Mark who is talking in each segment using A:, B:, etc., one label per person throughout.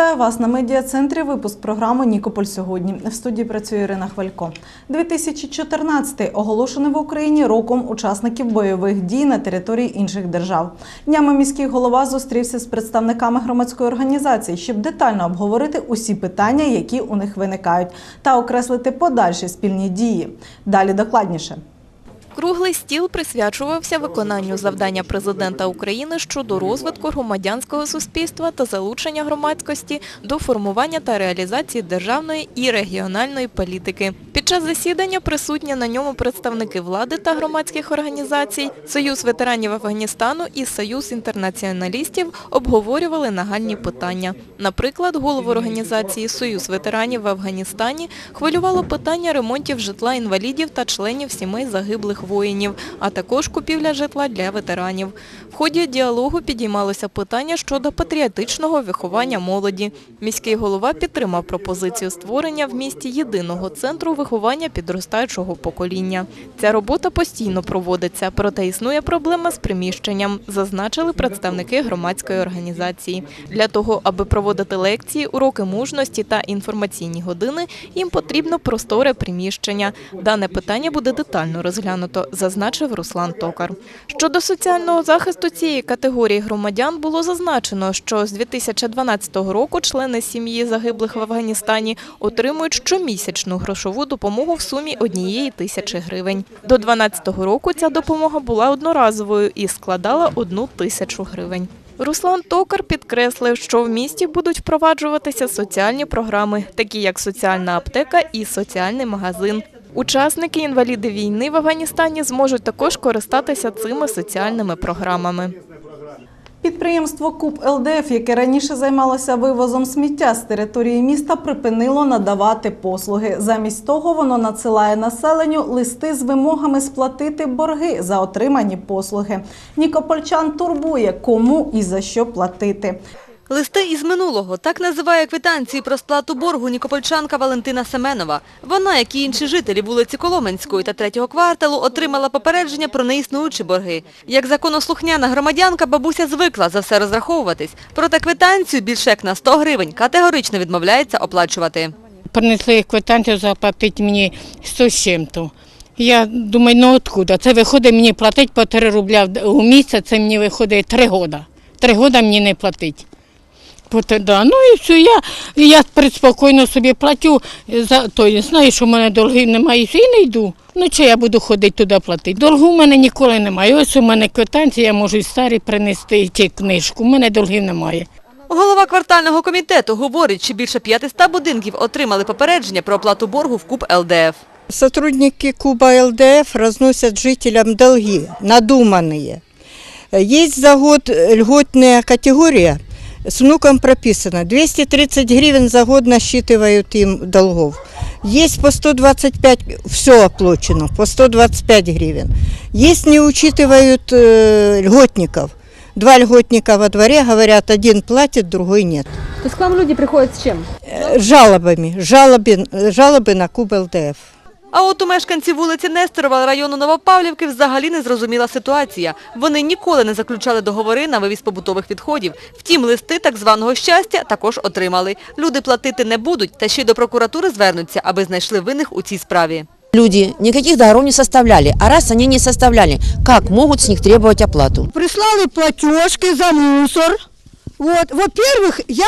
A: Вітаю вас на медіа-центрі. Випуск програми Нікополь сьогодні. В студії працює Ірина Хвалько. 2014 оголошений в Україні роком учасників бойових дій на території інших держав. Днями міський голова зустрівся з представниками громадської організації, щоб детально обговорити усі питання, які у них виникають, та окреслити подальші спільні дії. Далі докладніше.
B: Круглий стіл присвячувався виконанню завдання президента України щодо розвитку громадянського суспільства та залучення громадськості до формування та реалізації державної і регіональної політики. Під час засідання присутні на ньому представники влади та громадських організацій, Союз ветеранів Афганістану і Союз інтернаціоналістів обговорювали нагальні питання. Наприклад, голову організації Союз ветеранів в Афганістані хвилювало питання ремонтів житла інвалідів та членів сімей загиблих воїнів, а також купівля житла для ветеранів. В ході діалогу підіймалося питання щодо патріотичного виховання молоді. Міський голова підтримав пропозицію створення в місті єдиного центру виховання підростаючого покоління. Ця робота постійно проводиться, проте існує проблема з приміщенням, зазначили представники громадської організації. Для того, аби проводити лекції, уроки мужності та інформаційні години, їм потрібно просторе приміщення. Дане питання буде детально розглянуто, зазначив Руслан Токар. Щодо соціального захисту цієї категорії громадян було зазначено, що з 2012 року члени сім'ї загиблих в Афганістані отримують щомісячну грошову допомогу в сумі однієї тисячі гривень. До 2012 року ця допомога була одноразовою і складала одну тисячу гривень. Руслан Токар підкреслив, що в місті будуть впроваджуватися соціальні програми, такі як соціальна аптека і соціальний магазин. Учасники інваліди війни в Афганістані зможуть також користатися цими соціальними програмами.
A: Підприємство Куб ЛДФ, яке раніше займалося вивозом сміття з території міста, припинило надавати послуги. Замість того воно надсилає населенню листи з вимогами сплатити борги за отримані послуги. Нікопольчан турбує, кому і за що платити.
C: Листи із минулого. Так називає квитанції про сплату боргу нікопольчанка Валентина Семенова. Вона, як і інші жителі вулиці Коломенської та третього кварталу, отримала попередження про неіснуючі борги. Як законослухняна громадянка, бабуся звикла за все розраховуватись. Проте квитанцію більше як на 100 гривень категорично відмовляється оплачувати.
D: принесли квитанцію заплатити мені 100 з чим-то. Я думаю, ну откуда? Це виходить мені платити по 3 рубля у місяць, це мені виходить 3 роки. 3 роки мені не платить. Да. Ну і все, я, я преспокійно собі платю, за то, знаю, що в мене долгів немає, і не йду. Ну чи я буду ходити туди платити? Долгу в мене ніколи немає. Ось у мене квитанція, я можу і старі принести ті книжку. У мене долгів немає.
C: Голова квартального комітету говорить, що більше 500 будинків отримали попередження про оплату боргу в КУП ЛДФ.
E: Сотрудники Куба ЛДФ разносят жителям долги, надуманные. Есть за год льготная категория, с внуком прописано, 230 гривен за год насчитывают им долгов. Есть по 125, все оплачено, по 125 гривен. Есть не учитывают э, льготников. Два льготника во дворе, говорят, один платит, другой нет.
F: То есть к вам люди приходят с чем?
E: Э, Жалобами, жалобы, жалобы на Куб ЛДФ.
C: А от у мешканців вулиці Нестерова району Новопавлівки взагалі незрозуміла ситуація. Вони ніколи не заключали договори на вивіз побутових відходів. Втім, листи так званого щастя також отримали. Люди платити не будуть, та ще й до прокуратури звернуться, аби знайшли винних у цій справі.
G: Люди никаких договоров не составляли, а раз они не составляли, как могут с них требовать оплату?
H: прислали платежки за мусор. Вот. Во-первых, я,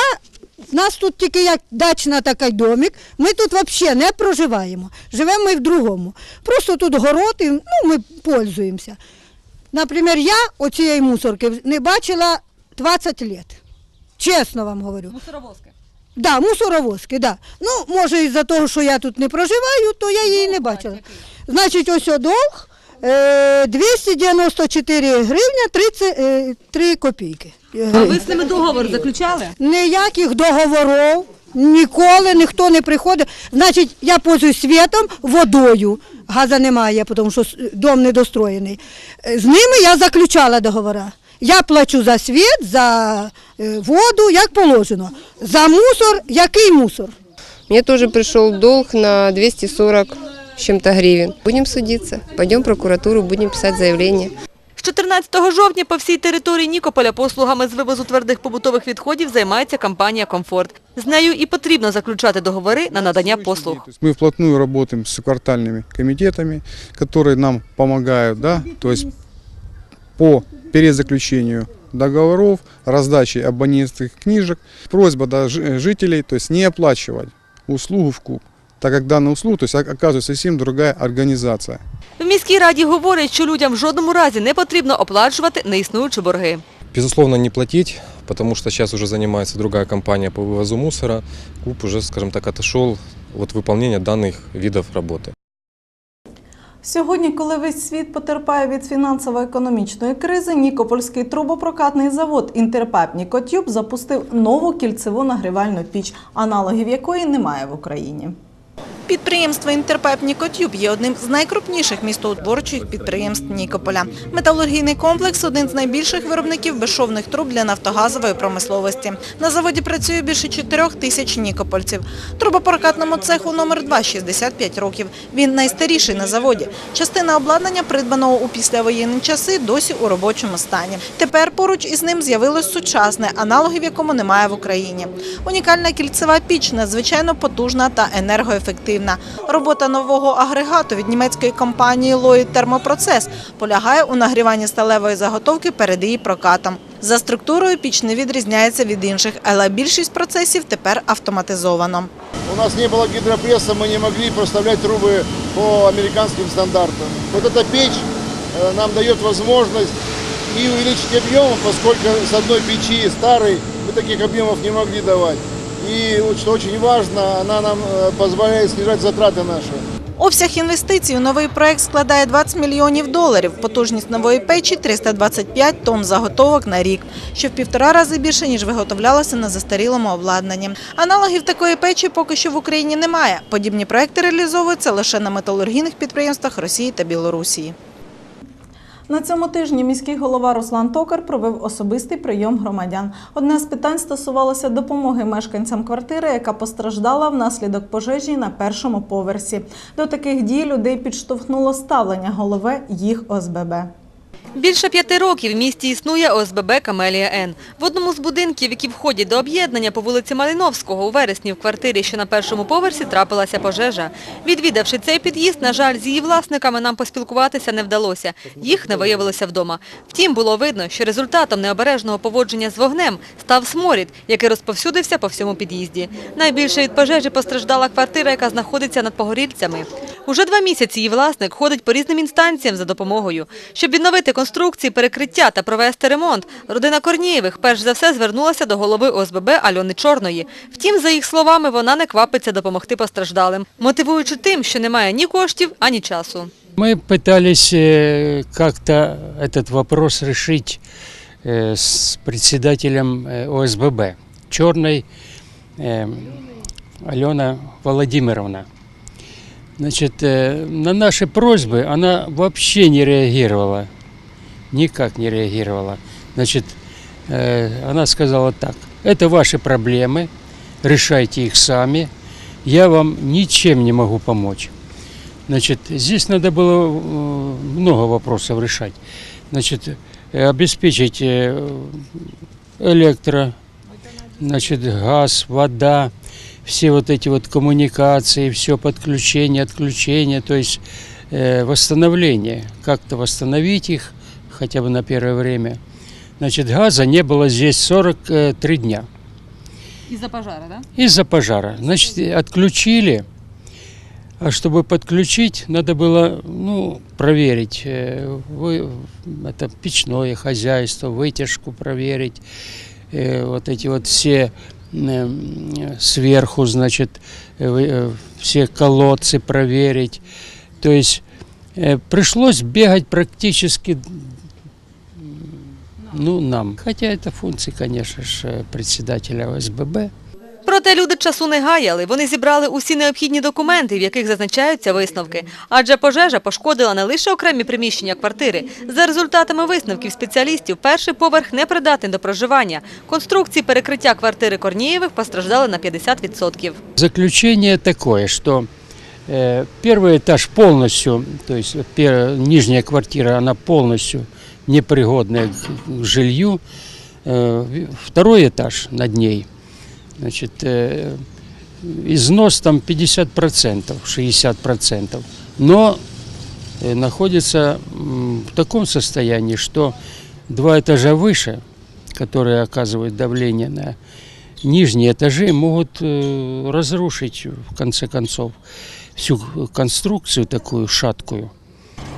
H: в нас тут тільки як дачна такий домик, ми тут взагалі не проживаємо. Живемо ми в другому. Просто тут город, і, ну, ми пользуємося. Наприклад, я оцієї мусорки не бачила 20 років. Чесно вам говорю.
F: Мусоровозка.
H: Да, мусоровозки, да. Ну, може, із-за того, що я тут не проживаю, то я її не бачила. Значить, ось о долг е, 294 гривня 33 копійки.
F: А Ви з ними договор заключали?
H: Ніяких договорів, ніколи ніхто не приходить. Значить, я пользуюсь світом, водою. Газа немає, тому що дом недостроєний. Е, З ними я заключала договори. Я плачу за світ, за е, воду, як положено. За мусор, який мусор?
I: Мне тоже пришел долг на 240 с чем-то гривен. Будем судиться. Пойдем в прокуратуру, будем писать заявление.
C: З 14 жовтня по всій території Нікополя послугами з вивозу твердих побутових відходів займається компанія «Комфорт». З нею і потрібно заключати договори на надання послуг.
J: То есть Мы вплотную работаем с квартальными комитетами, которые нам помогают, да, то есть по перезаключению договоров, раздаче абонентских книжек. Просьба да, жи- жителей, то есть не оплачивать услугу в куб, так как данная услуга, то есть о- оказывается совсем другая организация.
C: В міській раді говорять, що людям в жодному разі не потрібно оплачувати неіснуючі борги.
K: Безусловно, не платить, потому что сейчас уже занимается другая компания по вывозу мусора. Клуб уже, скажем так, отошел от выполнения данных видов работы.
A: Сьогодні, коли весь світ потерпає від фінансово-економічної кризи, Нікопольський трубопрокатний завод Інтерпеп Нікотюб запустив нову кільцеву нагрівальну піч, аналогів якої немає в Україні. 어. Підприємство «Інтерпеп Нікотюб» є одним з найкрупніших містоутворчих підприємств Нікополя. Металургійний комплекс – один з найбільших виробників безшовних труб для нафтогазової промисловості. На заводі працює більше 4 тисяч нікопольців. Трубопрокатному цеху номер 2 – 65 років. Він найстаріший на заводі. Частина обладнання, придбаного у післявоєнні часи, досі у робочому стані. Тепер поруч із ним з'явилось сучасне, аналогів якому немає в Україні. Унікальна кільцева піч надзвичайно потужна та енергоефективна Робота нового агрегату від німецької компанії Lloyd Thermoprocess полягає у нагріванні сталевої заготовки перед її прокатом. За структурою піч не відрізняється від інших, але більшість процесів тепер автоматизовано.
L: У нас не было гидропресса, мы не могли проставлять трубы по американским стандартам. Вот эта печь э, нам дает возможность и увеличить объем, поскольку с одной печи старой мы таких объемов не могли давать. И что очень важно, она нам э, позволяет снижать затраты наши.
A: Обсяг інвестицій у новий проект складає 20 мільйонів доларів. Потужність нової печі – 325 тонн заготовок на рік, що в півтора рази більше, ніж виготовлялося на застарілому обладнанні. Аналогів такої печі поки що в Україні немає. Подібні проекти реалізовуються лише на металургійних підприємствах Росії та Білорусі. На цьому тижні міський голова Руслан Токар провів особистий прийом громадян. Одне з питань стосувалося допомоги мешканцям квартири, яка постраждала внаслідок пожежі на першому поверсі. До таких дій людей підштовхнуло ставлення голови їх ОСББ.
C: Більше п'яти років в місті існує ОСББ «Камелія Н». В одному з будинків, які входять до об'єднання по вулиці Малиновського, у вересні в квартирі, що на першому поверсі, трапилася пожежа. Відвідавши цей під'їзд, на жаль, з її власниками нам поспілкуватися не вдалося. Їх не виявилося вдома. Втім, було видно, що результатом необережного поводження з вогнем став сморід, який розповсюдився по всьому під'їзді. Найбільше від пожежі постраждала квартира, яка знаходиться над погорільцями. Уже два місяці її власник ходить по різним інстанціям за допомогою. Щоб відновити конструкції, перекриття та провести ремонт, родина Корнієвих перш за все звернулася до голови ОСББ Альони Чорної. Втім, за їх словами, вона не квапиться допомогти постраждалим, мотивуючи тим, що немає ні коштів, ані часу.
M: Мы пытались э, как-то этот вопрос решить э, с председателем э, ОСББ Черной э, Алена Владимировна. Значит, э, на наши просьбы она вообще не реагировала, Никак не реагировала. Значит, э, она сказала так, это ваши проблемы, решайте их сами, я вам ничем не могу помочь. Значит, здесь надо было э, много вопросов решать. Значит, обеспечить э, электро, значит, газ, вода, все вот эти вот коммуникации, все подключение, отключение, то есть восстановление, как-то восстановить их хотя бы на первое время. Значит, газа не было здесь 43 дня
F: Из-за пожара, да?
M: из-за пожара. Значит, отключили. А чтобы подключить, надо было ну, проверить э, вы, это печное хозяйство, вытяжку проверить, э, вот эти вот все э, сверху, значит, э, э, все колодцы проверить. То есть э, пришлось бегать практически ну, нам. Хотя это функции, конечно же, председателя ОСББ.
C: Проте люди часу не гаяли. Вони зібрали усі необхідні документи, в яких зазначаються висновки. Адже пожежа пошкодила не лише окремі приміщення квартири. За результатами висновків спеціалістів, перший поверх не придатний до проживання. Конструкції перекриття квартири Корнієвих постраждали на 50%.
M: Заключение такое, что э, первый этаж полностью, то есть пер- нижняя квартира, она полностью непригодная к жилью. Э, Второй этаж над ней. Значит, э, износ там 50%, 60%. Но э, находится в таком состоянии, что два этажа выше, которые оказывают давление на нижние этажи, могут разрушить, в конце концов, всю конструкцию такую шаткую.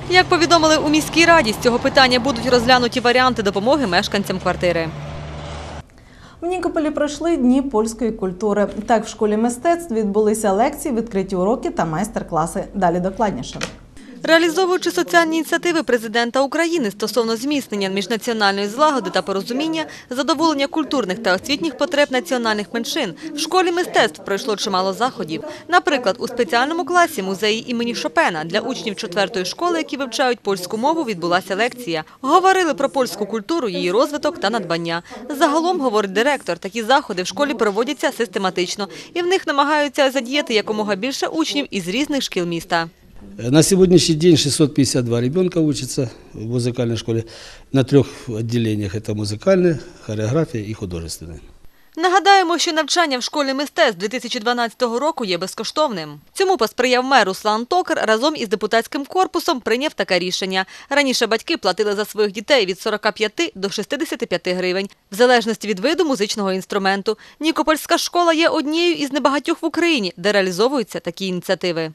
C: Як повідомили у міській раді, з цього питання будуть розглянуті варіанти допомоги мешканцям квартири.
A: В Нікополі пройшли дні польської культури. Так, в школі мистецтв відбулися лекції, відкриті уроки та майстер-класи. Далі докладніше.
C: Реалізовуючи соціальні ініціативи президента України стосовно зміцнення міжнаціональної злагоди та порозуміння, задоволення культурних та освітніх потреб національних меншин, в школі мистецтв пройшло чимало заходів. Наприклад, у спеціальному класі музеї імені Шопена для учнів четвертої школи, які вивчають польську мову, відбулася лекція. Говорили про польську культуру, її розвиток та надбання. Загалом, говорить директор, такі заходи в школі проводяться систематично, і в них намагаються задіяти якомога більше учнів із різних шкіл міста.
N: На сегодняшний день 652 ребенка учатся в музыкальной школе на трех отделениях. Это музыкальная, хореография и художественная.
C: Нагадаємо, що навчання в школі мистецтв 2012 року є безкоштовним. Цьому посприяв мер Руслан Токар разом із депутатським корпусом прийняв таке рішення. Раніше батьки платили за своїх дітей від 45 до 65 гривень, в залежності від виду музичного інструменту. Нікопольська школа є однією із небагатьох в Україні, де реалізовуються такі ініціативи.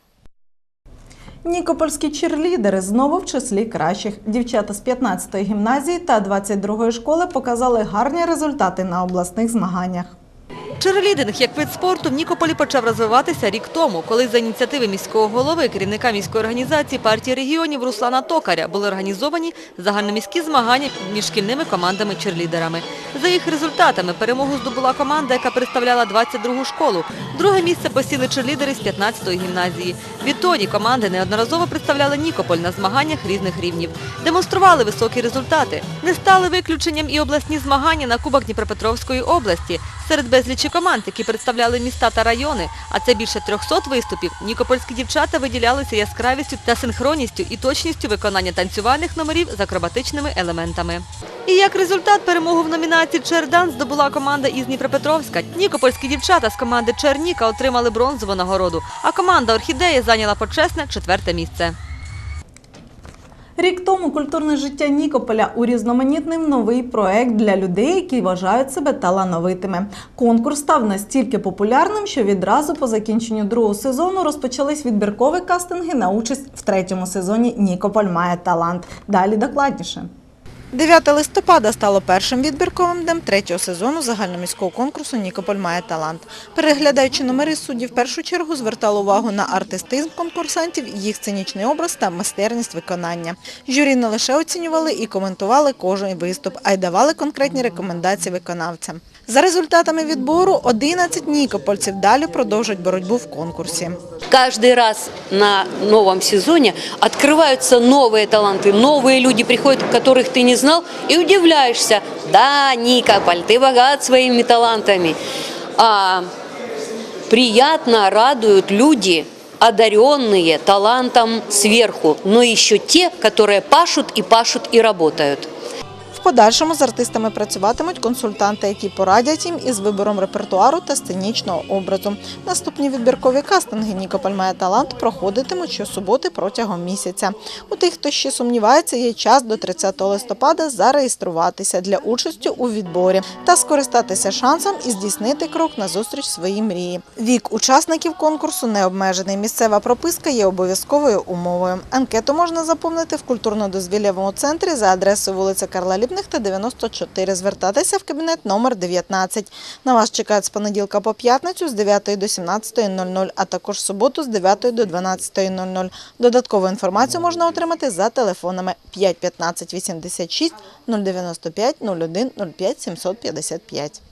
A: Нікопольські черлідери знову в числі кращих. Дівчата з 15-ї гімназії та 22-ї школи показали гарні результати на обласних змаганнях.
C: Черлідинг як вид спорту в Нікополі почав розвиватися рік тому, коли за ініціативи міського голови, керівника міської організації партії регіонів Руслана Токаря були організовані загальноміські змагання між шкільними командами-черлідерами. За їх результатами перемогу здобула команда, яка представляла 22-гу школу. Друге місце посіли черлідери з 15-ї гімназії. Відтоді команди неодноразово представляли Нікополь на змаганнях різних рівнів. Демонстрували високі результати. Не стали виключенням і обласні змагання на Кубок Дніпропетровської області. Серед безлічі команд, які представляли міста та райони, а це більше 300 виступів, нікопольські дівчата виділялися яскравістю та синхронністю і точністю виконання танцювальних номерів з акробатичними елементами. І як результат перемогу в номінації «Чердан» здобула команда із Дніпропетровська. Нікопольські дівчата з команди «Черніка» отримали бронзову нагороду, а команда «Орхідея» зайняла почесне четверте місце.
A: Рік тому культурне життя Нікополя урізноманітнив новий проект для людей, які вважають себе талановитими. Конкурс став настільки популярним, що відразу по закінченню другого сезону розпочались відбіркові кастинги на участь в третьому сезоні Нікополь має талант. Далі докладніше. 9 листопада стало першим відбірковим днем третього сезону загальноміського конкурсу Нікополь має талант. Переглядаючи номери судді, в першу чергу звертали увагу на артистизм конкурсантів, їх сценічний образ та майстерність виконання. Журі не лише оцінювали і коментували кожен виступ, а й давали конкретні рекомендації виконавцям. За результатами відбору 11 нікопольців далі продовжують боротьбу в конкурсі.
O: Каждый раз на новом сезоне открываются новые таланты, новые люди приходят, которых ты не знал, и удивляешься. Да, Никополь, ты богат своими талантами. А приятно радуют люди, одаренные талантом сверху, но еще те, которые пашут и пашут и работают.
A: Подальшому з артистами працюватимуть консультанти, які порадять їм із вибором репертуару та сценічного образу. Наступні відбіркові кастинги Нікополь має талант проходитимуть щосуботи протягом місяця. У тих, хто ще сумнівається, є час до 30 листопада зареєструватися для участі у відборі та скористатися шансом і здійснити крок назустріч своїй мрії. Вік учасників конкурсу не обмежений. Місцева прописка є обов'язковою умовою. Анкету можна заповнити в культурно-дозвіллєвому центрі за адресою вулиця Карла Лібних та 94. Звертатися в кабінет номер 19. На вас чекають з понеділка по п'ятницю з 9 до 17.00, а також суботу з 9 до 12.00. Додаткову інформацію можна отримати за телефонами 5 15 86 095 01 05 755.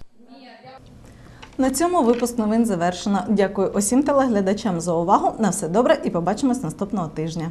A: На цьому випуск новин завершено. Дякую усім телеглядачам за увагу. На все добре і побачимось наступного тижня.